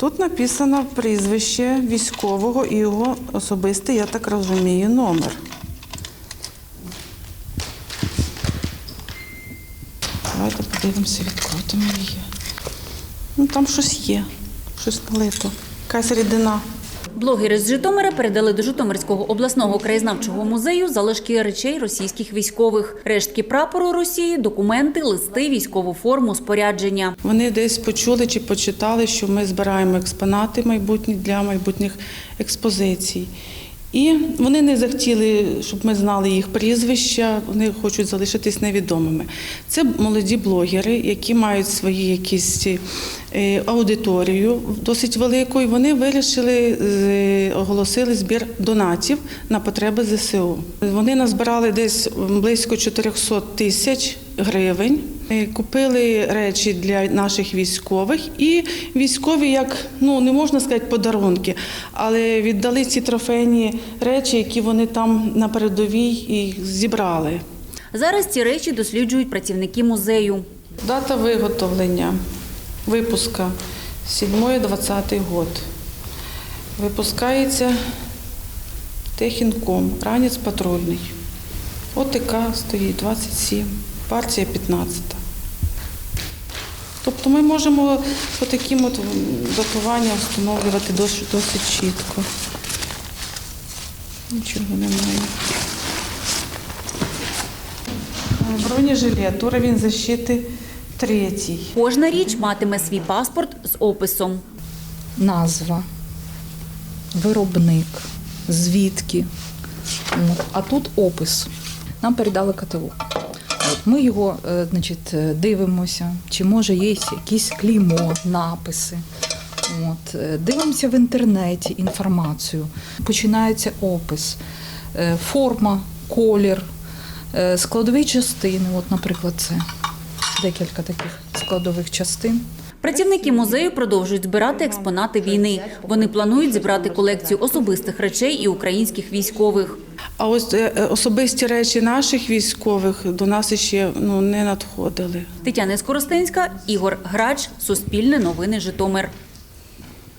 Тут написано прізвище військового і його особистий, я так розумію, номер. Давайте подивимося, відкрутимо її. Ну, там щось є, щось налито. Якась рідина. Блогери з Житомира передали до Житомирського обласного краєзнавчого музею залишки речей російських військових, рештки прапору Росії, документи, листи, військову форму, спорядження. Вони десь почули чи почитали, що ми збираємо експонати майбутні для майбутніх експозицій. І вони не захотіли, щоб ми знали їх прізвища, вони хочуть залишитись невідомими. Це молоді блогери, які мають свої якісь е, аудиторію досить велику, і вони вирішили оголосили збір донатів на потреби ЗСУ. Вони назбирали десь близько 400 тисяч гривень. Е, Купили речі для наших військових, і військові, як ну не можна сказати подарунки, але віддали ці трофейні речі, які вони там на передовій і зібрали. Зараз ці речі досліджують працівники музею. Дата виготовлення випуска 7-20 год. Випускається Техінком, ранець патрульний. ОТК стоїть 27, партія 15. Тобто ми можемо по таким от датуванням встановлювати досить, досить чітко. Нічого немає. Бронежилет, уровень защити третій. Кожна річ матиме свій паспорт з описом. назва, виробник, звідки. А тут опис. Нам передали каталог. От. Ми його е, значить, е, дивимося, чи може є якісь клеймо, написи. От. е, Дивимося в інтернеті інформацію. Починається опис, форма, колір, складові частини. От, наприклад, це декілька таких складових частин. Працівники музею продовжують збирати експонати війни. Вони планують зібрати колекцію особистих речей і українських військових. А ось е, е, особисті речі наших військових до нас ще ну, не надходили. Тетяна Скоростенська, Ігор Грач, Суспільне новини Житомир.